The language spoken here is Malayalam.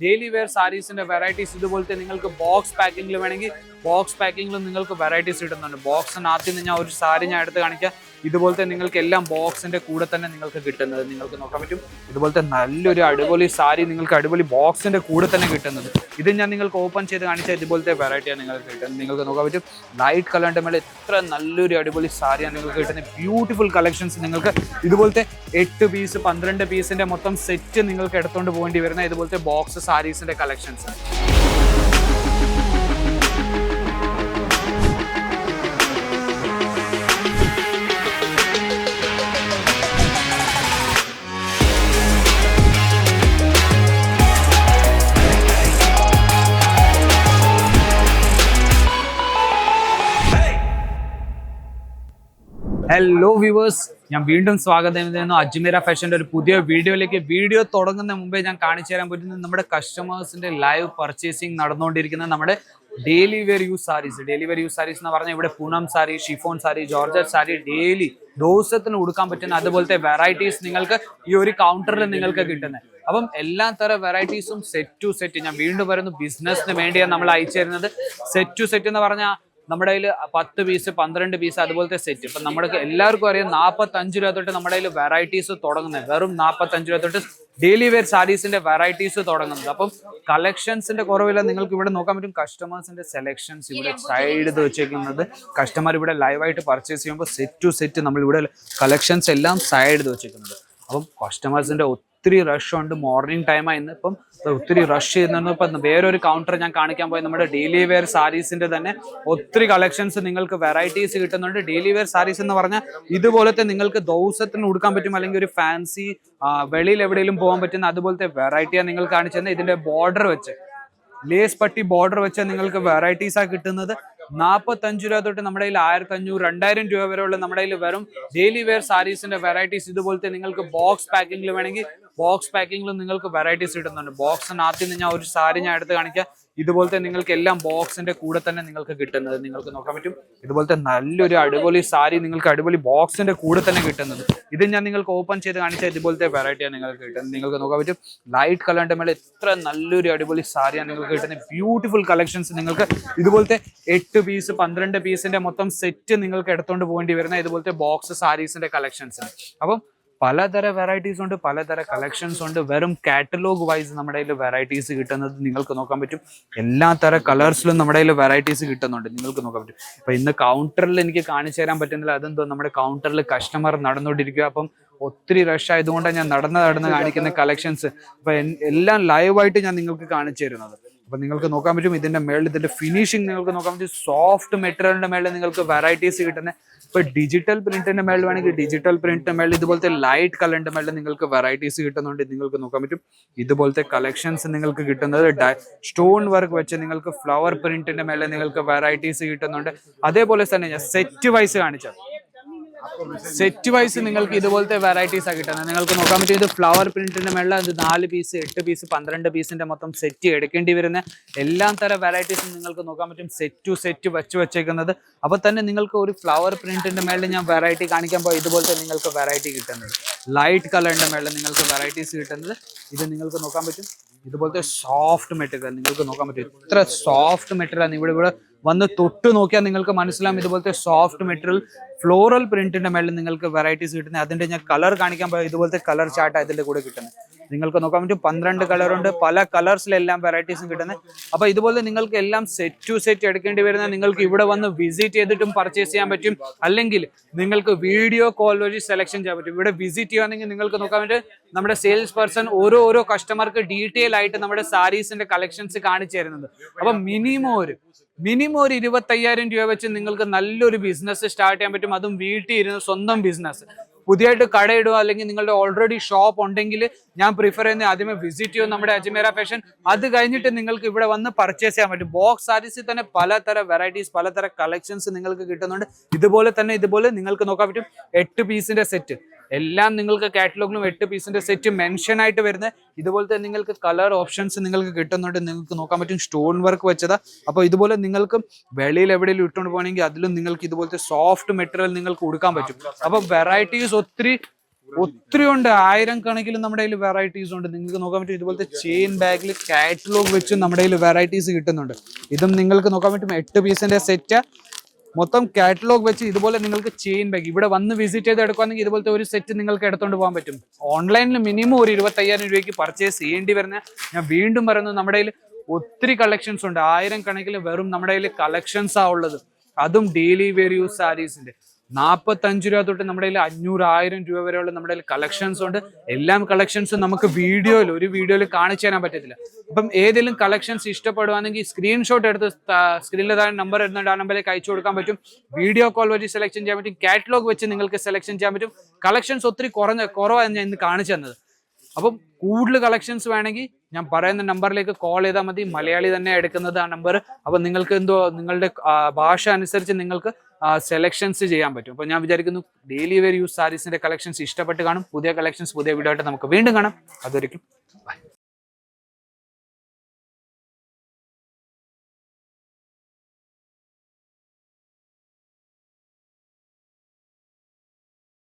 ഡെയിലി വെയർ സാരീസിന്റെ വെറൈറ്റീസ് ഇതുപോലത്തെ നിങ്ങൾക്ക് ബോക്സ് പാക്കിംഗിൽ വേണമെങ്കിൽ ബോക്സ് പാക്കിംഗിൽ നിങ്ങൾക്ക് വെറൈറ്റീസ് കിട്ടുന്നുണ്ട്. ബോക്സിനകത്ത് ആദ്യം ഞാൻ ഒരു സാരി ഞാൻ എടുത്ത് കാണിക്കാം. ഇതുപോലത്തെ നിങ്ങൾക്ക് എല്ലാം ബോക്സിന്റെ കൂടെ തന്നെ നിങ്ങൾക്ക് കിട്ടുന്നത് നിങ്ങൾക്ക് നോക്കാൻ പറ്റും. ഇതുപോലത്തെ നല്ലൊരു അടിപൊളി സാരി നിങ്ങൾക്ക് അടിപൊളി ബോക്സിന്റെ കൂടെ തന്നെ കിട്ടുന്നത്. ഇത് ഞാൻ നിങ്ങൾക്ക് ഓപ്പൺ ചെയ്ത് കാണിച്ച ഇതുപോലത്തെ വെറൈറ്റിയാണ് നിങ്ങൾക്ക് കിട്ടുന്നത്. നിങ്ങൾക്ക് നോക്കാൻ പറ്റും. ലൈറ്റ് കളറിന്റെ മേലെ എത്ര നല്ലൊരു അടിപൊളി സാരിയാണ് നിങ്ങൾക്ക് കിട്ടുന്നത്. ബ്യൂട്ടിഫുൾ കളക്ഷൻസ് നിങ്ങൾക്ക് ഇതുപോലത്തെ എട്ട് പീസ് പന്ത്രണ്ട് പീസിന്റെ മൊത്തം സെറ്റ് നിങ്ങൾക്ക് എടുത്തുകൊണ്ട് പോകേണ്ടി വരുന്ന ഇതുപോലത്തെ ബോക്സ് സാരീസിന്റെ കളക്ഷൻസ് ഹലോ വ്യൂവേഴ്സ് ഞാൻ വീണ്ടും സ്വാഗതം. ചെയ്യുന്നു അജ്മീര ഫാഷന്റെ ഒരു പുതിയ വീഡിയോയിലേക്ക് വീഡിയോ തുടങ്ങുന്ന മുമ്പേ ഞാൻ കാണിച്ചു തരാൻ പറ്റുന്നത് നമ്മുടെ കസ്റ്റമേഴ്സിന്റെ ലൈവ് പർച്ചേസിങ് നടന്നുകൊണ്ടിരിക്കുന്ന നമ്മുടെ daily wear use saris daily wear use saris എന്ന് പറഞ്ഞാൽ ഇവിടെ Poonam sari chiffon sari georgette sari daily ദിവസത്തിന് കൊടുക്കാൻ പറ്റുന്ന അതുപോലത്തെ വെറൈറ്റീസ് നിങ്ങൾക്ക് ഈ ഒരു കൗണ്ടറിൽ നിങ്ങൾക്ക് കിട്ടുന്നത്. അപ്പം എല്ലാ തര വെറൈറ്റീസും സെറ്റ് ടു സെറ്റ് ഞാൻ വീണ്ടും പറയുന്നു ബിസിനസ്സിന് വേണ്ടിയാണ് നമ്മൾ അയച്ചു തരുന്നത്. സെറ്റ് ടു സെറ്റ് എന്ന് പറഞ്ഞാൽ നമ്മുടെ കയ്യിൽ പത്ത് പീസ് പന്ത്രണ്ട് പീസ് അതുപോലത്തെ സെറ്റ് ഇപ്പം നമ്മുടെ എല്ലാവർക്കും അറിയാം നാൽപ്പത്തഞ്ച് രൂപ തൊട്ട് നമ്മുടെ കയ്യിൽ വെറൈറ്റീസ് തുടങ്ങുന്നത് വെറും നാൽപ്പത്തഞ്ച് രൂപ തൊട്ട് ഡെയിലി വെയർ സാരീസിന്റെ വെറൈറ്റീസ് തുടങ്ങുന്നത്. അപ്പം കളക്ഷൻസിന്റെ കുറവില്ല. നിങ്ങൾക്ക് ഇവിടെ നോക്കാൻ പറ്റും കസ്റ്റമേഴ്സിന്റെ സെലക്ഷൻസ് ഇവിടെ സൈഡ് വെച്ചേക്കുന്നത്. കസ്റ്റമർ ഇവിടെ ലൈവായിട്ട് പർച്ചേസ് ചെയ്യുമ്പോൾ സെറ്റ് ടു സെറ്റ് നമ്മൾ ഇവിടെ കളക്ഷൻസ് എല്ലാം സൈഡ് വെച്ചേക്കുന്നത്. അപ്പം കസ്റ്റമേഴ്സിന്റെ ഒത്തിരി റഷ് ഉണ്ട്. മോർണിംഗ് ടൈമായിരുന്നു ഇപ്പം ഒത്തിരി റഷ് ചെയ്യുന്നു ഇപ്പം വേറൊരു കൗണ്ടർ ഞാൻ കാണിക്കാൻ പോയി നമ്മുടെ ഡെയിലി വെയർ സാരീസിന്റെ തന്നെ ഒത്തിരി കളക്ഷൻസ് നിങ്ങൾക്ക് വെറൈറ്റീസ് കിട്ടുന്നുണ്ട്. ഡെയിലി വെയർ സാരീസ് എന്ന് പറഞ്ഞാൽ ഇതുപോലത്തെ നിങ്ങൾക്ക് ദിവസത്തിന് ഉടുക്കാൻ പറ്റും അല്ലെങ്കിൽ ഒരു ഫാൻസി വെളിയിൽ എവിടെയെങ്കിലും പോകാൻ പറ്റുന്ന അതുപോലത്തെ വെറൈറ്റിയാണ് നിങ്ങൾ കാണിച്ചു തന്നെ ഇതിന്റെ ബോർഡർ വെച്ച് ലേസ് പട്ടി ബോർഡർ വെച്ച് നിങ്ങൾക്ക് വെറൈറ്റീസ് ആ കിട്ടുന്നത്. നാൽപ്പത്തഞ്ച് രൂപ തൊട്ട് നമ്മുടെ കയ്യിൽ ആയിരത്തി അഞ്ഞൂറ് രണ്ടായിരം രൂപ വരെയുള്ള നമ്മുടെ കയ്യിൽ വെറും ഡെയിലി വെയർ സാരീസിന്റെ വെറൈറ്റീസ് ഇതുപോലത്തെ നിങ്ങൾക്ക് ബോക്സ് പാക്കിംഗിൽ വേണമെങ്കിൽ ബോക്സ് പാക്കിങ്ങിലും നിങ്ങൾക്ക് വെറൈറ്റീസ് കിട്ടുന്നുണ്ട്. ബോക്സിനകത്ത് നിന്ന് ഞാൻ ഒരു സാരി ഞാൻ എടുത്ത് കാണിക്കാം. ഇതുപോലത്തെ നിങ്ങൾക്ക് എല്ലാം ബോക്സിന്റെ കൂടെ തന്നെ നിങ്ങൾക്ക് കിട്ടുന്നത് നിങ്ങൾക്ക് നോക്കാൻ പറ്റും. ഇതുപോലത്തെ നല്ലൊരു അടിപൊളി സാരി നിങ്ങൾക്ക് അടിപൊളി ബോക്സിന്റെ കൂടെ തന്നെ കിട്ടുന്നത്. ഇത് ഞാൻ നിങ്ങൾക്ക് ഓപ്പൺ ചെയ്ത് കാണിച്ച ഇതുപോലത്തെ വെറൈറ്റിയാണ് നിങ്ങൾക്ക് കിട്ടുന്നത്. നിങ്ങൾക്ക് നോക്കാൻ പറ്റും. ലൈറ്റ് കളറിന്റെ മേലെ എത്ര നല്ലൊരു അടിപൊളി സാരിയാണ് നിങ്ങൾക്ക് കിട്ടുന്നത്. ബ്യൂട്ടിഫുൾ കളക്ഷൻസ് നിങ്ങൾക്ക് ഇതുപോലത്തെ എട്ട് പീസ് പന്ത്രണ്ട് പീസിന്റെ മൊത്തം സെറ്റ് നിങ്ങൾക്ക് എടുത്തുകൊണ്ട് പോകേണ്ടി വരുന്ന ഇതുപോലത്തെ ബോക്സ് സാരീസിന്റെ കളക്ഷൻസ് അപ്പം പലതര വെറൈറ്റീസ് ഉണ്ട് പലതര കളക്ഷൻസ് ഉണ്ട്. വെറും കാറ്റലോഗ് വൈസ് നമ്മുടെ കയ്യിൽ വെറൈറ്റീസ് കിട്ടുന്നത് നിങ്ങൾക്ക് നോക്കാൻ പറ്റും. എല്ലാ തര കളേഴ്സിലും നമ്മുടെ കയ്യിൽ വെറൈറ്റീസ് കിട്ടുന്നുണ്ട്. നിങ്ങൾക്ക് നോക്കാൻ പറ്റും. അപ്പൊ ഇന്ന് കൗണ്ടറിൽ എനിക്ക് കാണിച്ചു തരാൻ പറ്റുന്നില്ല. അതെന്തോ നമ്മുടെ കൗണ്ടറിൽ കസ്റ്റമർ നടന്നുകൊണ്ടിരിക്കുക. അപ്പം ഒത്തിരി റഷ് ആയതുകൊണ്ടാണ് ഞാൻ നടന്ന് നടന്ന് കാണിക്കുന്ന കളക്ഷൻസ് അപ്പൊ എല്ലാം ലൈവായിട്ട് ഞാൻ നിങ്ങൾക്ക് കാണിച്ചു തരുന്നത്. അപ്പൊ നിങ്ങൾക്ക് നോക്കാൻ പറ്റും ഇതിന്റെ മേളിൽ ഇതിന്റെ ഫിനിഷിംഗ് നിങ്ങൾക്ക് നോക്കാൻ പറ്റും. സോഫ്റ്റ് മെറ്റീരിയലിന്റെ മേളിൽ നിങ്ങൾക്ക് വെറൈറ്റീസ് കിട്ടുന്ന. ഇപ്പൊ ഡിജിറ്റൽ പ്രിന്റിന്റെ മേളിൽ വേണമെങ്കിൽ ഡിജിറ്റൽ പ്രിന്റിന്റെ മേളിൽ ഇതുപോലത്തെ ലൈറ്റ് കളറിന്റെ മേളിൽ നിങ്ങൾക്ക് വെറൈറ്റീസ് കിട്ടുന്നുണ്ട് നിങ്ങൾക്ക് നോക്കാൻ പറ്റും. ഇതുപോലത്തെ കളക്ഷൻസ് നിങ്ങൾക്ക് കിട്ടുന്നത് സ്റ്റോൺ വർക്ക് വെച്ച് നിങ്ങൾക്ക് ഫ്ലവർ പ്രിന്റിന്റെ മേളിൽ നിങ്ങൾക്ക് വെറൈറ്റീസ് കിട്ടുന്നുണ്ട്. അതേപോലെ തന്നെ ഞാൻ സെറ്റ് വൈസ് കാണിച്ചത്. സെറ്റ് വൈസ് നിങ്ങൾക്ക് ഇതുപോലത്തെ വെറൈറ്റീസ് ആണ് കിട്ടുന്നത്. നിങ്ങൾക്ക് നോക്കാൻ പറ്റും ഇത് ഫ്ലവർ പ്രിന്റിന്റെ മേളിൽ അത് നാല് പീസ് എട്ട് പീസ് പന്ത്രണ്ട് പീസിന്റെ മൊത്തം സെറ്റ് എടുക്കേണ്ടി വരുന്ന എല്ലാ തരം വെറൈറ്റീസും നിങ്ങൾക്ക് നോക്കാൻ പറ്റും. സെറ്റ് ടു സെറ്റ് വെച്ച് വെച്ചേക്കുന്നത്. അപ്പൊ തന്നെ നിങ്ങൾക്ക് ഒരു ഫ്ലവർ പ്രിന്റിന്റെ മേളിൽ ഞാൻ വെറൈറ്റി കാണിക്കാൻ പോയി ഇതുപോലത്തെ നിങ്ങൾക്ക് വെറൈറ്റി കിട്ടുന്നത്. ലൈറ്റ് കളറിന്റെ മേളിൽ നിങ്ങൾക്ക് വെറൈറ്റീസ് കിട്ടുന്നത്. ഇത് നിങ്ങൾക്ക് നോക്കാൻ പറ്റും. ഇതുപോലത്തെ സോഫ്റ്റ് മെറ്റീരിയൽ നിങ്ങൾക്ക് നോക്കാൻ പറ്റും. ഇത്ര സോഫ്റ്റ് മെറ്റീരിയൽ ഇവിടെ ഇവിടെ വന്ന് തൊട്ട് നോക്കിയാൽ നിങ്ങൾക്ക് മനസ്സിലാവും ഇതുപോലത്തെ സോഫ്റ്റ് മെറ്റീരിയൽ ഫ്ലോറൽ പ്രിന്റിന്റെ മേളിൽ നിങ്ങൾക്ക് വെറൈറ്റീസ് കിട്ടുന്നത്. അതിന്റെ ഞാൻ കളർ കാണിക്കാൻ പോയാൽ ഇതുപോലത്തെ കളർ ചാർട്ട് അതിന്റെ കൂടെ കിട്ടുന്നത്. നിങ്ങൾക്ക് നോക്കാൻ പറ്റും. പന്ത്രണ്ട് കളർ ഉണ്ട്. പല കളേഴ്സിലെല്ലാം വെറൈറ്റീസും കിട്ടുന്നത് അപ്പൊ ഇതുപോലെ നിങ്ങൾക്ക് എല്ലാം സെറ്റ് ടു സെറ്റ് എടുക്കേണ്ടി വരുന്ന നിങ്ങൾക്ക് ഇവിടെ വന്ന് വിസിറ്റ് ചെയ്തിട്ടും പർച്ചേസ് ചെയ്യാൻ പറ്റും. അല്ലെങ്കിൽ നിങ്ങൾക്ക് വീഡിയോ കോൾ വഴി സെലക്ഷൻ ചെയ്യാൻ പറ്റും. ഇവിടെ വിസിറ്റ് ചെയ്യുകയാണെങ്കിൽ നിങ്ങൾക്ക് നോക്കാൻ പറ്റും. നമ്മുടെ സെയിൽസ് പേഴ്സൺ ഓരോ ഓരോ കസ്റ്റമർക്ക് ഡീറ്റെയിൽ ആയിട്ട് നമ്മുടെ സാരീസിന്റെ കളക്ഷൻസ് കാണിച്ചു തരുന്നത്. അപ്പൊ മിനിമം ഒരു മിനിമം ഒരു ഇരുപത്തയ്യായിരം രൂപ വെച്ച് നിങ്ങൾക്ക് നല്ലൊരു ബിസിനസ് സ്റ്റാർട്ട് ചെയ്യാൻ പറ്റും. അതും വീട്ടിൽ ഇരുന്ന് സ്വന്തം ബിസിനസ് പുതിയതായിട്ട് കടയിടുക അല്ലെങ്കിൽ നിങ്ങളുടെ ഓൾറെഡി ഷോപ്പ് ഉണ്ടെങ്കിൽ ഞാൻ പ്രിഫർ ചെയ്യുന്നത് ആദ്യമേ വിസിറ്റ് ചെയ്യും നമ്മുടെ അജ്മേര ഫാഷൻ അത് കഴിഞ്ഞിട്ട് നിങ്ങൾക്ക് ഇവിടെ വന്ന് പർച്ചേസ് ചെയ്യാൻ പറ്റും. ബോക്സ് സാരീസിൽ തന്നെ പലതരം വെറൈറ്റീസ് പലതരം കളക്ഷൻസ് നിങ്ങൾക്ക് കിട്ടുന്നുണ്ട്. ഇതുപോലെ തന്നെ ഇതുപോലെ നിങ്ങൾക്ക് നോക്കാൻ പറ്റും. എട്ട് പീസിന്റെ സെറ്റ് എല്ലാം നിങ്ങൾക്ക് കാറ്റലോഗിലും എട്ട് പീസിന്റെ സെറ്റ് മെൻഷൻ ആയിട്ട് വരുന്നത്. ഇതുപോലത്തെ നിങ്ങൾക്ക് കളർ ഓപ്ഷൻസ് നിങ്ങൾക്ക് കിട്ടുന്നുണ്ട്. നിങ്ങൾക്ക് നോക്കാൻ പറ്റും സ്റ്റോൺ വർക്ക് വെച്ചതാ. അപ്പോൾ ഇതുപോലെ നിങ്ങൾക്ക് വെളിയിൽ എവിടെയെങ്കിലും ഇട്ടുകൊണ്ട് പോകണമെങ്കിൽ അതിലും നിങ്ങൾക്ക് ഇതുപോലത്തെ സോഫ്റ്റ് മെറ്റീരിയൽ നിങ്ങൾക്ക് കൊടുക്കാൻ പറ്റും. അപ്പോൾ വെറൈറ്റീസ് ഒത്തിരി ഒത്തിരി ഉണ്ട്. ആയിരം കണക്കിലും നമ്മുടെ കയ്യിൽ വെറൈറ്റീസ് ഉണ്ട്. നിങ്ങൾക്ക് നോക്കാൻ പറ്റും ഇതുപോലത്തെ ചെയിൻ ബാഗിൽ കാറ്റലോഗ് വെച്ചും നമ്മുടെ കയ്യിൽ വെറൈറ്റീസ് കിട്ടുന്നുണ്ട്. ഇതും നിങ്ങൾക്ക് നോക്കാൻ പറ്റും എട്ട് പീസിന്റെ സെറ്റ് മൊത്തം കാറ്റലോഗ് വെച്ച് ഇതുപോലെ നിങ്ങൾക്ക് ചെയിൻ ബാഗ് ഇവിടെ വന്ന് വിസിറ്റ് ചെയ്ത് എടുക്കുകയാണെങ്കിൽ ഇതുപോലത്തെ ഒരു സെറ്റ് നിങ്ങൾക്ക് എടുത്തുകൊണ്ട് പോകാൻ പറ്റും. ഓൺലൈനിൽ മിനിമം ഒരു ഇരുപത്തയ്യായിരം രൂപയ്ക്ക് പർച്ചേസ് ചെയ്യേണ്ടി വരുന്ന ഞാൻ വീണ്ടും പറയുന്നത് നമ്മുടെ കയ്യിൽ ഒത്തിരി കളക്ഷൻസ് ഉണ്ട്. ആയിരം കണക്കിൽ വെറും നമ്മുടെ കയ്യിൽ കളക്ഷൻസ് ആ ഉള്ളത്. അതും ഡെയിലി വെയർ യൂസ് സാരീസിന്റെ നാൽപ്പത്തഞ്ച് രൂപ തൊട്ട് നമ്മുടെ കയ്യിൽ അഞ്ഞൂറ് ആയിരം രൂപ വരെയുള്ള നമ്മുടെ കയ്യിൽ കളക്ഷൻസ് ഉണ്ട്. എല്ലാം കളക്ഷൻസും നമുക്ക് വീഡിയോയിൽ ഒരു വീഡിയോയിൽ കാണിച്ചു തരാൻ പറ്റത്തില്ല. അപ്പം ഏതെങ്കിലും കളക്ഷൻസ് ഇഷ്ടപ്പെടുവാണെങ്കിൽ സ്ക്രീൻഷോട്ട് എടുത്ത് സ്ക്രീനിൽ താഴെ നമ്പർ ഇരുന്നുണ്ട് ആ നമ്പറിലേക്ക് അയച്ചു കൊടുക്കാൻ പറ്റും. വീഡിയോ കോൾ വഴി സെലക്ഷൻ ചെയ്യാൻ പറ്റും. കാറ്റലോഗ് വെച്ച് നിങ്ങൾക്ക് സെലക്ഷൻ ചെയ്യാൻ പറ്റും. കളക്ഷൻസ് ഒത്തിരി കുറഞ്ഞ കുറവാണ് ഞാൻ ഇന്ന് കാണിച്ചു തന്നത്. അപ്പം കൂടുതൽ കളക്ഷൻസ് വേണമെങ്കിൽ ഞാൻ പറയുന്ന നമ്പറിലേക്ക് കോൾ ചെയ്താൽ മതി. മലയാളി തന്നെ എടുക്കുന്നത് ആ നമ്പർ അപ്പം നിങ്ങൾക്ക് എന്തോ നിങ്ങളുടെ ഭാഷ അനുസരിച്ച് നിങ്ങൾക്ക് സെലക്ഷൻസ് ചെയ്യാൻ പറ്റും. അപ്പോൾ ഞാൻ വിചാരിക്കുന്നു ഡെയിലി വെയർ യൂസ് സാരീസിന്റെ കളക്ഷൻസ് ഇഷ്ടപ്പെട്ട് കാണും. പുതിയ കളക്ഷൻസ് പുതിയ വീഡിയോ ആയിട്ട് നമുക്ക് വീണ്ടും കാണാം. അതൊരിക്കും. ബൈ